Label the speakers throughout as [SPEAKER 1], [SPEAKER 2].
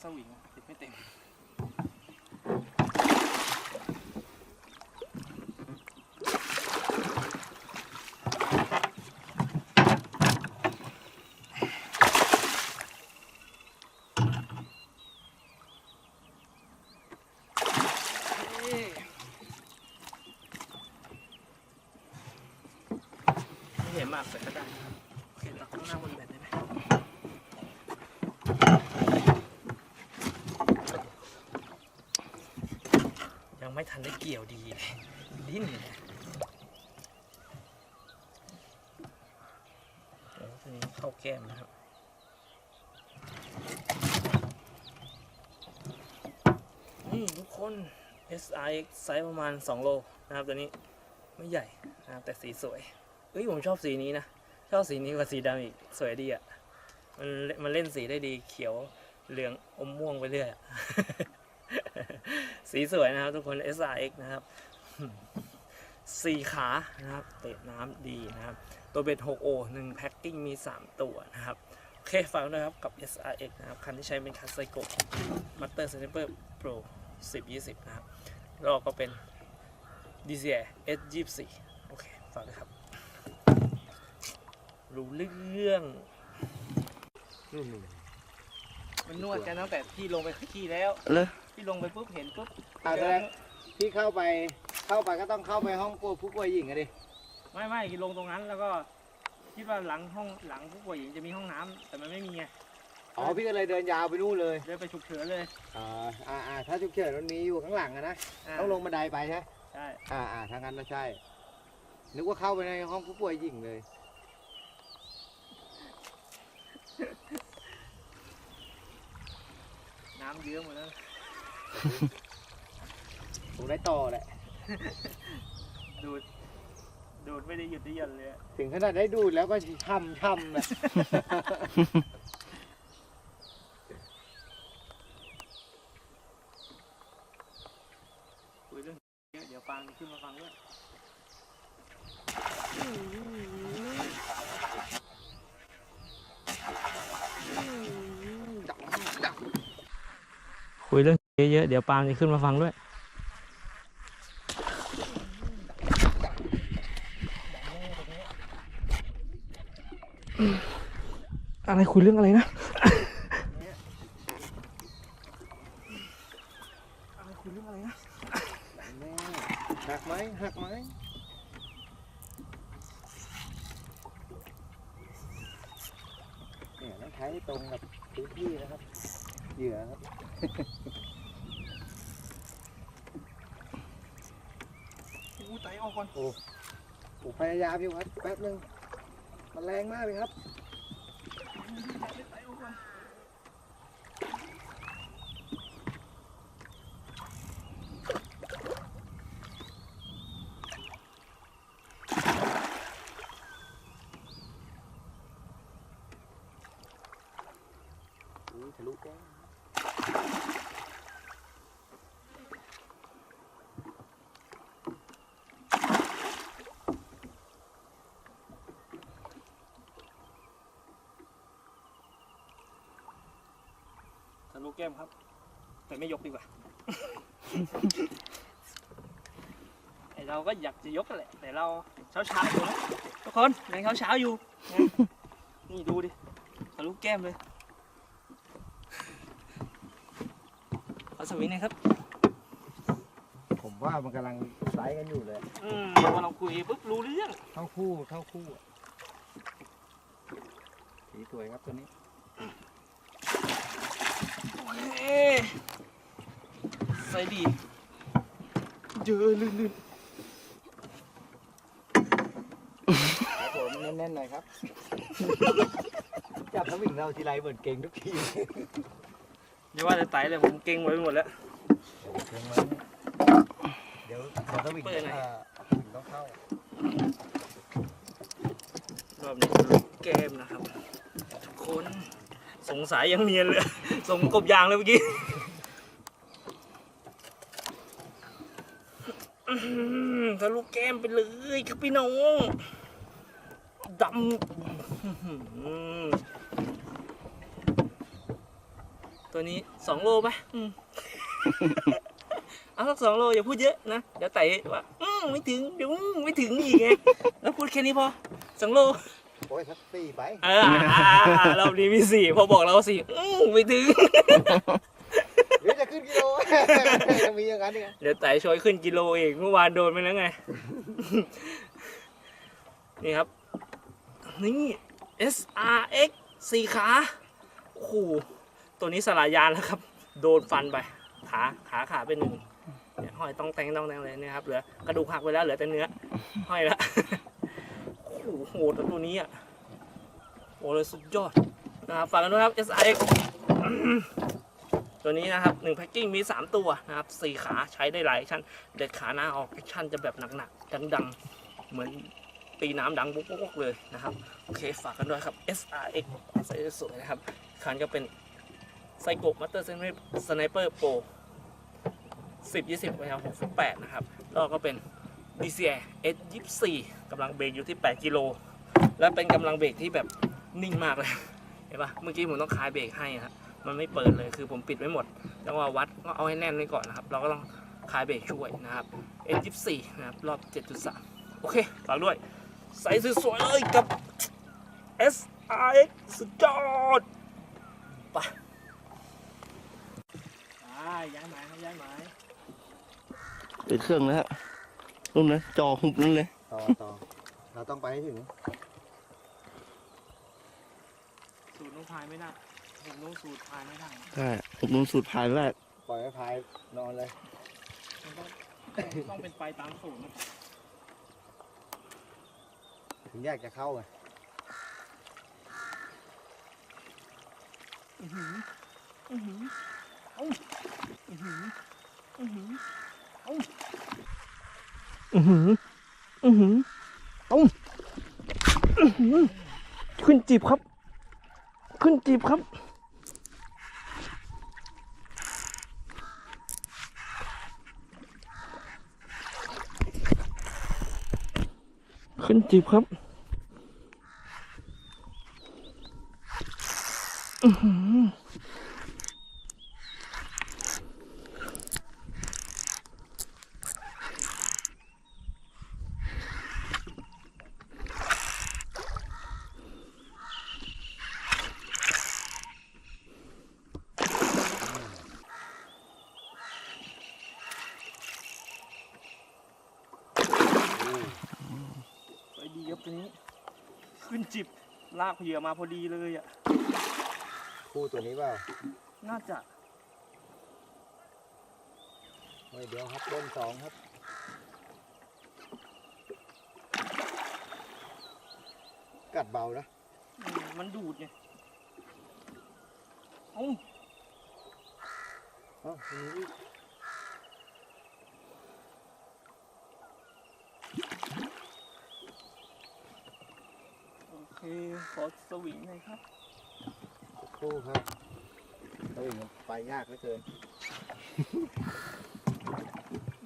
[SPEAKER 1] ใช้สวิงติดไม่เต็มไม่เห็นมากแต่ก็ได้ครับโอเคเราต้องนั่งบนแบต ไม่ทันได้เกี่ยวดีเลยดิ้นเลยเดี๋ยวนี้เข้าแก้มนะครับนี่ทุกคน SRX ไซส์ประมาณ 2 โลนะครับตัวนี้ไม่ใหญ่นะครับแต่สีสวยเอ้ยผมชอบสีนี้นะ ชอบสีนี้กว่าสีดำอีก สวยดีอะ มันมันเล่นสีได้ดีเขียวเหลืองอมม่วงไปเรื่อยอะ สีสวยนะครับทุกคน SRX นะครับสี่ขานะครับ เตะน้ำดีนะครับ ตัวเบ็ด 6O 1แพ็คกิ้งมี 3 ตัวนะครับ โอเคฝากด้วยครับกับ SRX นะครับ คันที่ใช้เป็นคันไซโก Master Sniper Pro 10 20 นะครับแล้วก็เป็น DCI S24 โอเคฝากด้วยครับ รู้เรื่อง
[SPEAKER 2] นู่น
[SPEAKER 1] มันนวดกันตั้งแต่ที่ลงไปขี้แล้ว
[SPEAKER 3] เลย
[SPEAKER 1] ที่ลงไปปุ๊บเห็นปุ๊บ
[SPEAKER 2] ๆอ่าแสดงที่เข้าไปเข้าไปก็ต้องเข้าไปห้องผู้ผู้ป่วยหญิงอะดิ
[SPEAKER 1] ไม่ไม่ลงตรงนั้นแล้วก็คิดว่าหลังห้องหลังผู้ป่วยหญิงจะมีห้องน้ำแต่มันไม่มีไง
[SPEAKER 2] อ๋อพี่ก็เลยเดินยาวไปนู่นเลย
[SPEAKER 1] เดินไปฉุกเฉินเลย
[SPEAKER 2] อ่าอ่าอ่าถ้าฉุกเฉินมันมีอยู่ข้างหลังอะนะาต้องลงบันไดไปใช่ไหม
[SPEAKER 1] ใช่
[SPEAKER 2] อ่าอ่าทางนั้นนะใช่นึกว่าเข้าไปในห้องผู้ป่วยหญิงเลย
[SPEAKER 1] น้ำเยอะหมดแล้ว
[SPEAKER 2] ผมได้ต่อแหละ
[SPEAKER 1] ดูด ดูดไม่ได้หยุดได้หย่อนเลยอะ
[SPEAKER 2] ถึงขนาดได้ดูดแล้วก็ช่ำช่ำเลย
[SPEAKER 1] คุยเรื่องเยอะเดี๋ยวฟังขึ้นมาฟังด้วย เรื่องเยอะๆ เดี๋ยวปาล์มจะขึ้นมาฟังด้วย อะไรคุยเรื่องอะไรนะ อะไรคุยเรื่องอะไรนะ
[SPEAKER 2] แม่หักไหมหักไหมเนี่ยต้องใช้ให้ตรงกับพื้นที่นะครับ เหยื่อครับ
[SPEAKER 1] อู้ไตอกก่อน
[SPEAKER 2] ผมพยายามอยู่ครับแป๊บนึงมันแรงมากเลยครับ
[SPEAKER 1] ไตออกก่อน
[SPEAKER 2] ทะลุแก้
[SPEAKER 1] แก้มครับ แต่ไม่ยกดีกว่า ไอเราก็อยากจะยกกันแหละ แต่เราเช้าเช้าๆอยู่นะทุกคนยังเช้าเช้าๆอยู่นะนี่ดูดิทะลุแก้มเลยขอสวิงหนะครับ
[SPEAKER 2] ผมว่ามันกำลังไซส์กันอยู่เลย
[SPEAKER 1] อืมพอเราคุยปุ๊บรู้เรื่อง
[SPEAKER 2] เท่าคู่ เท่าคู่อะสีสวยครับตัวนี้
[SPEAKER 1] เอ๊ะ ใส่ดีเยอะลื่น
[SPEAKER 2] ครับผมแน่นๆหน่อยครับ จับสวิงเราทีไรเหมือนเก่งทุกที
[SPEAKER 1] ๆอย่าว่าแต่ไตเลยผมเก่งไว้หมดแล้ว
[SPEAKER 2] เก่งไหมเดี๋ยวเดี๋ยวสวิง
[SPEAKER 1] เปิดหน่อย
[SPEAKER 2] อ่าสวิงต้องเข้าร
[SPEAKER 1] อบนี้ทะลุแก้มนะครับทุกคน สงสัยยังเนียนเลยส่งกบยางเลยเมื่อกี้อื้อหือทะลุแก้มไปเลยครับพี่น้องดำตัวนี้สองโลไหมอืมเอาสักสองโลอย่าพูดเยอะนะ เดี๋ยวไต่ว่าอืไม่ถึง เดี๋ยวไม่ถึงอีกไงแล้วพูดแค่นี้พอสองโล
[SPEAKER 2] โอ้ยสักสี่ไป
[SPEAKER 1] เอออ่าเรานี้มีสี่พอบอกเราสี่อืมไม่ถึง
[SPEAKER 2] หรือจะขึ้นกิโลจะมีอย่างนั้นเนี่ย
[SPEAKER 1] เดี๋ยวไต่ช่วยขึ้นกิโลเองเมื่อวานโดนไปแล้วไง นี่ครับ นี่ SRX สี่ขาโอ้โหตัวนี้สลายยานแล้วครับ โดนฟันไป ขาขาขาเป็นหนึ่งเนี่ยห้อยต้องแตงต้องแตงเลยเนะครับเหลือกระดูกหักไปแล้วเหลือแต่เนื้อห้อยแล้วโอ้โหโหดตัวนี้อะโอ้เลยสุดยอดนะครับฝากกันด้วยครับ SRX ตัวนี้นะครับหนึ่งแพ็กกิ้งมี 3 ตัวนะครับสี่ขาใช้ได้หลายชั่นเด็ดขาหน้าออกแอคชั่นจะแบบหนักๆ ดังๆ เหมือนตีน้ำดังปุ๊กๆเลยนะครับ โอเค ฝากกันด้วยครับ SRX ไซส์สวยๆนะครับ คันก็เป็นไซโกมัตเตอร์เซนสไนเปอร์โปร10 20ไปครับ68 นะครับ แล้วก็เป็น DCI S24 กำลังเบรกอยู่ที่ 8 กิโล และเป็นกำลังเบรกที่แบบนิ่งมากเลยเห็นปะเมื่อกี้ผมต้องคลายเบรกให้นะครับมันไม่เปิดเลยคือผมปิดไว้หมดจังหวะวัดก็เอาให้แน่นไว้ก่อนนะครับ เราก็ต้องคลายเบรกช่วยนะครับ S24 นะครับรอบ 7.3 โอเคฝากด้วย ใส่สวยๆเลยกับ SRX สุดยอดไปย้ายหมายครับย้ายหมาย
[SPEAKER 3] เปิดเครื่องแล้วฮะรุ่นนั้นจอหุบนั่นเลย
[SPEAKER 2] ต่อต่อเราต้องไปให้ถึง
[SPEAKER 1] สูตรน้อง พายไม่ได้ผมน้องสูตรพายไม่ได้
[SPEAKER 3] ใช่หุบนุ่นสูตรพายแรก
[SPEAKER 2] ปล่อยให้พายนอนเลย
[SPEAKER 1] มันต้องต้องเป็นไปตามสูตรนะ
[SPEAKER 2] ถึงอยากจะเข้าไง
[SPEAKER 1] อื้อหืออื้อหือเอ้าอื้อหืออื้อหือเอ้าอื้อหืออื้อหือเอ้าอื้อหือขึ้นจีบครับ ขึ้นจีบครับขึ้นจีบครับ อื อหือไปดีครับตัวนี้ ขึ้นจิบลากเหยื่อมาพอดีเลยอะ
[SPEAKER 2] คู่ตัวนี้เปล่า
[SPEAKER 1] น่าจะ
[SPEAKER 2] เฮ้ยเดี๋ยวครับเล่นสองครับ กัดเบานะ
[SPEAKER 1] อืมมันดูดไงเอ้า
[SPEAKER 2] เอ้ามีอีก
[SPEAKER 1] เคขอสวิงหน่อยครับ
[SPEAKER 2] คู่ครับเฮ้ยมันไปยากเหลือเกิน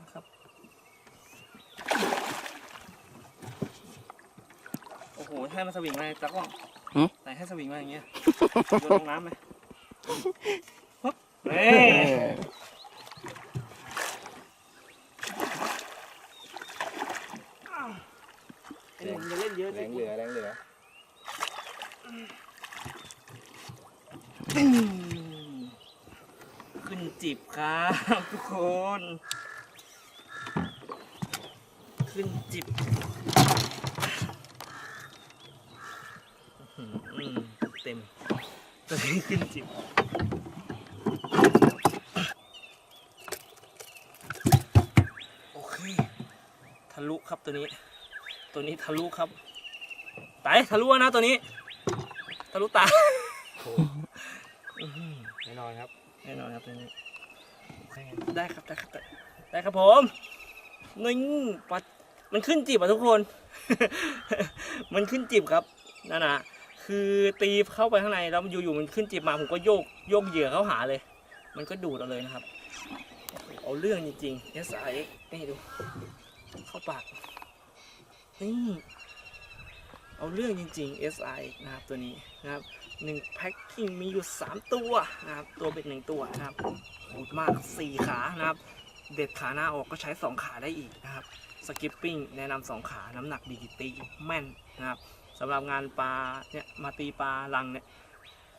[SPEAKER 1] นะครับ โอ้โหให้มันสวิงมาตะกล้องไหนให้สวิงมาอย่างเงี้ยโยนลงน้ำไหมปึ๊บเฮ้ยไอ้หนุ่มจะเล่นเยอะ
[SPEAKER 2] แร
[SPEAKER 1] ดิ
[SPEAKER 2] งเหลือแรงเหลือ
[SPEAKER 1] อืม ขึ้นจิบครับทุกคน ขึ้นจิบเต็มตัวนี้ขึ้นจิบโอเค ทะลุครับตัวนี้ ตัวนี้ทะลุครับไตทะลุนะตัวนี้ ทะลุตาอื้อหือ
[SPEAKER 2] แน่นอนครับ
[SPEAKER 1] แน่นอนครับตัวนี้ได้ครับได้ครับได้ได้ครับผมนี่ปัดมันขึ้นจีบอะทุกคน มันขึ้นจีบครับนั่นนะคือตีเข้าไปข้างในแล้วมันอยู่ๆมันขึ้นจีบมาผมก็โยกโยกเหยื่อเข้าหาเลย มันก็ดูดเอาเลยนะครับ เอาเรื่องจริงๆ S I X นี่ดู เข้าปากนี่ เอาเรื่องจริงๆ S I นะครับตัวนี้นะครับ1แพ็คกิ้งมีอยู่ 3 ตัวนะครับตัวเบ็ด1ตัวนะครับโหดมาก 4 ขานะครับ เด็ดขาหน้าออกก็ใช้ 2 ขาได้อีกนะครับสกิปปิ้งแนะนำสองขาน้ำหนักดีตีแม่นนะครับสำหรับงานปลาเนี่ยมาตีปลาลังเนี่ย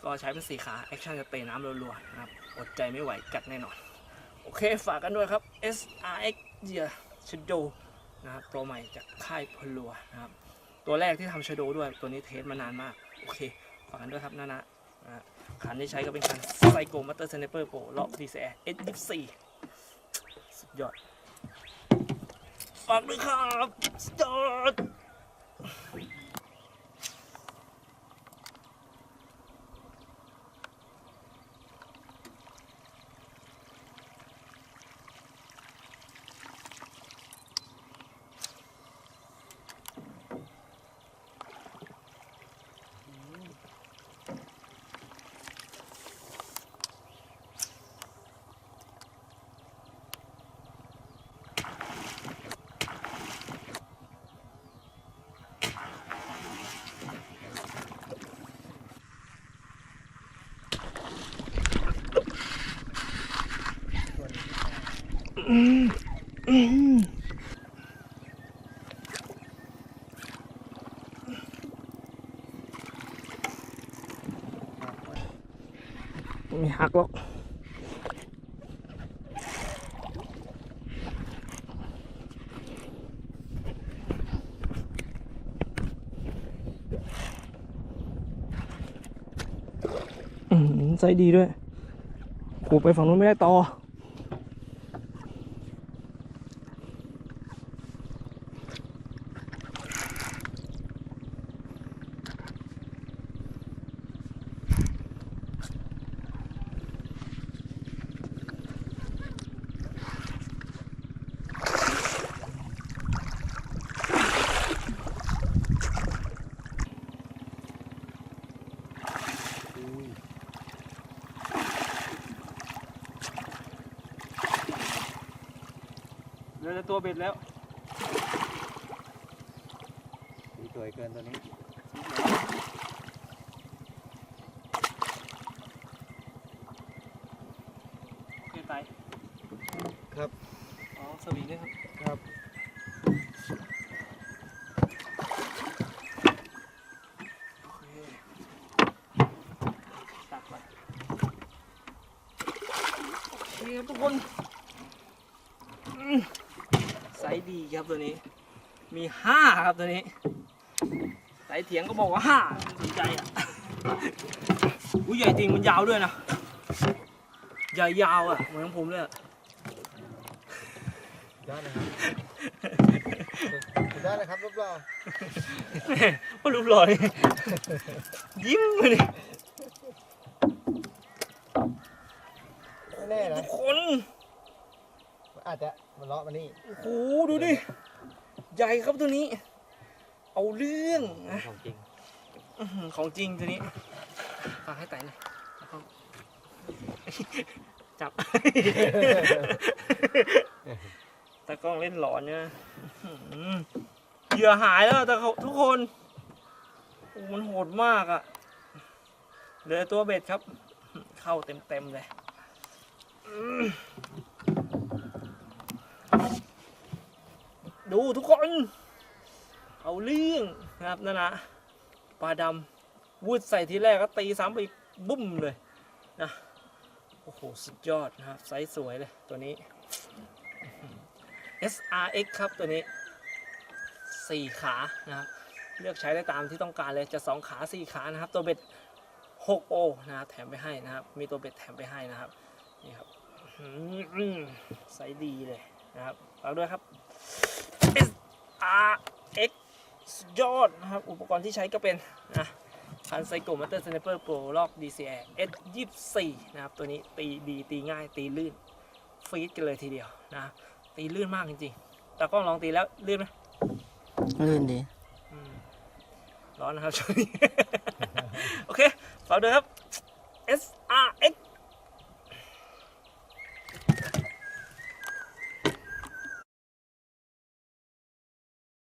[SPEAKER 1] ก็ใช้เป็นสี่ขาแอคชั่นจะเตะน้ำรัวๆนะครับอดใจไม่ไหวกัดแน่นอน โอเคฝากกันด้วยครับ SRX เหยื่อชโดนะครับตัวใหม่จากค่ายพลัวนะครับ ตัวแรกที่ทำชโดด้วยตัวนี้เทสมานานมาก โอเคฝากกันด้วยครับนานะนะขันที่ใช้ก็เป็นขันไซโกมัตเตอร์เซเนเปอร์โปรล็อกดีเซอร์ S24 สุดยอดฝากด้วยครับสุดยอด ไม่หักหรอกอืมใจดีด้วยโหไปฝั่งนู้นไม่ได้ต่อ เหลือแต่ตัวเบ็ดแล้ว
[SPEAKER 2] สีสวยเกินตัวนี้
[SPEAKER 1] โอเคไป
[SPEAKER 2] ครับ
[SPEAKER 1] อ๋อสวิงด้วยครับ
[SPEAKER 2] ครับ
[SPEAKER 1] โอเคตักไปโอเคครับทุกคนอืมไซส์ดีครับตัวนี้ มีห้าครับตัวนี้ไซส์เถียงก็บอกว่าห้าสนใจอะอุ้ยใหญ่จริงมันยาวด้วยนะใหญ่ยาวอะเหมือนของผมเลยอะ
[SPEAKER 2] ยอดนะครับสุดยอดนะครับรูปหล่อ
[SPEAKER 1] ว่ารูปหล่อนี่ยิ้มเลยดิ
[SPEAKER 2] ไม่แน่นะ
[SPEAKER 1] ทุกคน
[SPEAKER 2] อาจจะมันเลาะมานี่
[SPEAKER 1] โอ้โหดูดิ ใหญ่ครับตัวนี้ เอาเรื่องนะ
[SPEAKER 2] ของจริง
[SPEAKER 1] อื้อหือของจริงตัวนี้ฝากให้ไต่หน่อยแล้วก็จับ ตากล้องเล่นหลอนเนี่ยอื้อหือเหยื่อหายแล้วแต่เขาทุกคนโอ้มันโหดมากอะ่ะเหลือตัวเบ็ดครับ เข้าเต็มๆเลย อืม ดูทุกคน เอาเรื่องนะครับนั่นนะปลาดำวูดใส่ทีแรกก็ตีซ้ำไปบุ้มเลยนะโอ้โห สุดยอดนะครับไซส์สวยเลยตัวนี้ SRX ครับตัวนี้ 4 ขานะครับเลือกใช้ได้ตามที่ต้องการเลยจะ 2 ขา 4 ขานะครับ ตัวเบ็ด6โอนะครับแถมไปให้นะครับ มีตัวเบ็ดแถมไปให้นะครับ นี่ครับไซส์ดีเลย นะครับฝากด้วยครับ SRX สุดยอดนะครับ อุปกรณ์ที่ใช้ก็เป็นนะคันไซโกมัตเตอร์สไนเปอร์โปรลอก DCR S24 นะครับ ตัวนี้ตีดีตีง่ายตีลื่นฟีดกันเลยทีเดียวนะ ตีลื่นมากจริงๆตากล้องลองตีแล้วลื่นไหม
[SPEAKER 3] ลื่นดี
[SPEAKER 1] อืมร้อนนะครับช่วงนี้ โอเคฝากด้วยครับ